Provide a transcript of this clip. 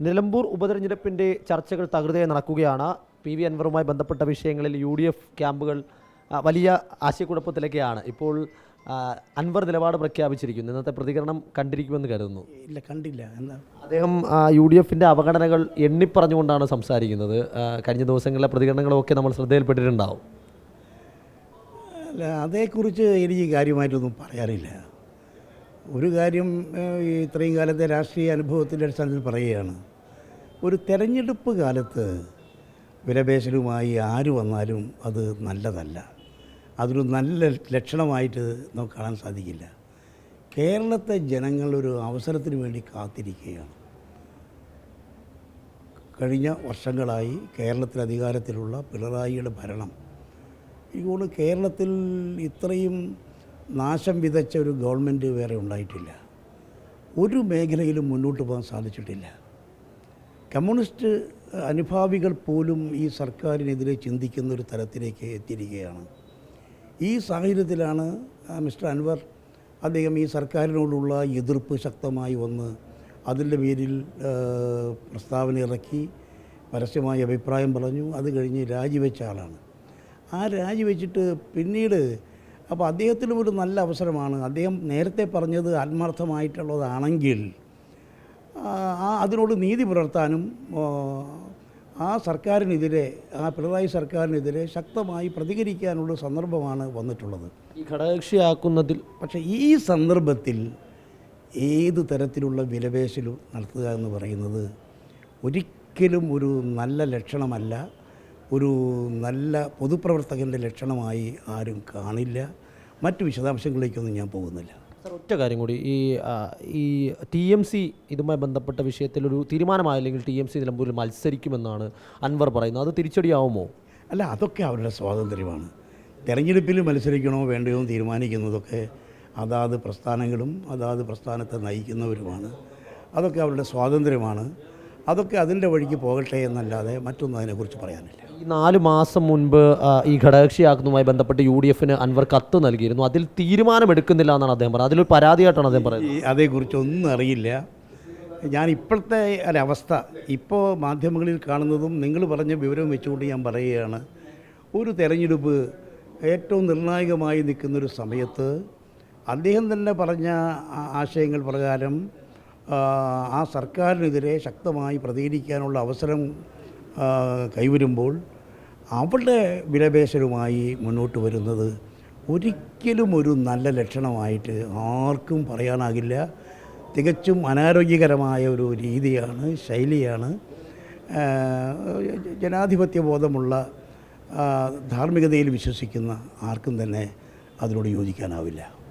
നിലമ്പൂർ ഉപതെരഞ്ഞെടുപ്പിന്റെ ചർച്ചകൾ തകൃതയായി നടക്കുകയാണ്. P V അൻവറുമായി ബന്ധപ്പെട്ട വിഷയങ്ങളിൽ യു ഡി എഫ് ക്യാമ്പുകൾ വലിയ ആശയക്കുഴപ്പത്തിലൊക്കെയാണ് ഇപ്പോൾ അൻവർ നിലപാട് പ്രഖ്യാപിച്ചിരിക്കുന്നു. ഇന്നത്തെ പ്രതികരണം കണ്ടിരിക്കുമെന്ന് കരുതുന്നു. ഇല്ല കണ്ടില്ല. എന്താ അദ്ദേഹം യു ഡി എഫിന്റെ അവഗണനകൾ എണ്ണിപ്പറഞ്ഞുകൊണ്ടാണ് സംസാരിക്കുന്നത്. കഴിഞ്ഞ ദിവസങ്ങളിലെ പ്രതികരണങ്ങളൊക്കെ നമ്മൾ ശ്രദ്ധയിൽപ്പെട്ടിട്ടുണ്ടാവും. അല്ല അതേക്കുറിച്ച് എനിക്ക് കാര്യമായിട്ടൊന്നും പറയാനില്ല. ഒരു കാര്യം ഈ ഇത്രയും കാലത്തെ രാഷ്ട്രീയ അനുഭവത്തിന്റെ അടിസ്ഥാനത്തിൽ പറയുകയാണ്. ഒരു തെരഞ്ഞെടുപ്പ് കാലത്ത് വിലപേശലുമായി ആര് വന്നാലും അത് നല്ലതല്ല. അതൊരു നല്ല ലക്ഷണമായിട്ട് നമുക്ക് കാണാൻ സാധിക്കില്ല. കേരളത്തെ ജനങ്ങൾ ഒരു അവസരത്തിന് വേണ്ടി കാത്തിരിക്കുകയാണ്. കഴിഞ്ഞ വർഷങ്ങളായി കേരളത്തിൽ അധികാരത്തിലുള്ള പിണറായിയുടെ ഭരണം. ഇതുകൊണ്ട് കേരളത്തിൽ ഇത്രയും നാശം വിതച്ച ഒരു ഗവൺമെന്റ് വേറെ ഉണ്ടായിട്ടില്ല. ഒരു മേഖലയിലും മുന്നോട്ട് പോകാൻ സാധിച്ചിട്ടില്ല. കമ്മ്യൂണിസ്റ്റ് അനുഭാവികൾ പോലും ഈ സർക്കാരിനെതിരെ ചിന്തിക്കുന്ന ഒരു തരത്തിലേക്ക് എത്തിയിരിക്കുകയാണ്. ഈ സാഹചര്യത്തിലാണ് മിസ്റ്റർ അൻവർ അദ്ദേഹം ഈ സർക്കാരിനോടുള്ള എതിർപ്പ് ശക്തമായി വന്ന് അതിന്റെ പേരിൽ പ്രസ്താവന ഇറക്കി പരസ്യമായ അഭിപ്രായം പറഞ്ഞു. അത് കഴിഞ്ഞ് രാജിവെച്ച ആളാണ്. ആ രാജിവെച്ചിട്ട് പിന്നീട് അപ്പോൾ അദ്ദേഹത്തിനും ഒരു നല്ല അവസരമാണ്. അദ്ദേഹം നേരത്തെ പറഞ്ഞത് ആത്മാർത്ഥമായിട്ടുള്ളതാണെങ്കിൽ ആ അതിനോട് നീതി പുലർത്താനും ആ, ആ സർക്കാരിനെതിരെ ആ പിണറായി സർക്കാരിനെതിരെ ശക്തമായി പ്രതികരിക്കാനുള്ള സന്ദർഭമാണ് വന്നിട്ടുള്ളത്. ഈ ഘടകകക്ഷിയാക്കുന്നതിൽ പക്ഷേ ഈ സന്ദർഭത്തിൽ ഏത് തരത്തിലുള്ള വിലപേശലും നടത്തുക എന്ന് പറയുന്നത് ഒരിക്കലും ഒരു നല്ല ലക്ഷണമല്ല. ഒരു നല്ല പൊതുപ്രവർത്തകന്റെ ലക്ഷണമായി ആരും കാണില്ല. മറ്റു വിശദാംശങ്ങളിലേക്കൊന്നും ഞാൻ പോകുന്നില്ല. സർ ഒറ്റ കാര്യം കൂടി. ഈ ഈ ടി എം സി ഇതുമായി ബന്ധപ്പെട്ട വിഷയത്തിൽ ഒരു തീരുമാനമായില്ലെങ്കിൽ ടി എം സി നിലമ്പൂരിൽ മത്സരിക്കുമെന്നാണ് അൻവർ പറയുന്നത്. അത് തിരിച്ചടിയാവുമോ? അല്ല അതൊക്കെ അവരുടെ സ്വാതന്ത്ര്യമാണ്. തിരഞ്ഞെടുപ്പിൽ മത്സരിക്കണോ വേണ്ടയോ എന്ന് തീരുമാനിക്കുന്നതൊക്കെ അതാത് പ്രസ്ഥാനങ്ങളും അതാത് പ്രസ്ഥാനത്തെ നയിക്കുന്നവരുമാണ്. അതൊക്കെ അവരുടെ സ്വാതന്ത്ര്യമാണ്. അതൊക്കെ അതിന്റെ വഴിക്ക് പോകട്ടെ എന്നല്ലാതെ മറ്റൊന്നും അതിനെക്കുറിച്ച് പറയാനില്ല. ഈ നാല് മാസം മുൻപ് ഈ ഘടകകക്ഷിയാക്കുന്നതുമായി ബന്ധപ്പെട്ട് യു ഡി എഫിന് അൻവർ കത്ത് നൽകിയിരുന്നു. അതിൽ തീരുമാനമെടുക്കുന്നില്ല എന്നാണ് അദ്ദേഹം പറഞ്ഞത് അതിലൊരു പരാതിയായിട്ടാണ് അദ്ദേഹം പറയുന്നത്. അതേക്കുറിച്ചൊന്നും അറിയില്ല. ഞാൻ ഇപ്പോഴത്തെ അവസ്ഥ. ഇപ്പോൾ മാധ്യമങ്ങളിൽ കാണുന്നതും നിങ്ങൾ പറഞ്ഞ വിവരം വെച്ചുകൊണ്ട് ഞാൻ പറയുകയാണ്. ഒരു തെരഞ്ഞെടുപ്പ് ഏറ്റവും നിർണായകമായി നിൽക്കുന്നൊരു സമയത്ത് അദ്ദേഹം തന്നെ പറഞ്ഞ ആശയങ്ങൾ പ്രകാരം ആ, സർക്കാരിനെതിരെ ശക്തമായി പ്രതികരിക്കാനുള്ള അവസരം കൈവരുമ്പോൾ അവളുടെ വിലപേശലുമായി മുന്നോട്ട് വരുന്നത് ഒരിക്കലും ഒരു നല്ല ലക്ഷണമായിട്ട് ആർക്കും പറയാനാകില്ല. തികച്ചും അനാരോഗ്യകരമായ ഒരു രീതിയാണ് ശൈലിയാണ്. ജനാധിപത്യ ബോധമുള്ള ധാർമ്മികതയിൽ വിശ്വസിക്കുന്ന ആർക്കും തന്നെ അതിനോട് യോജിക്കാനാവില്ല.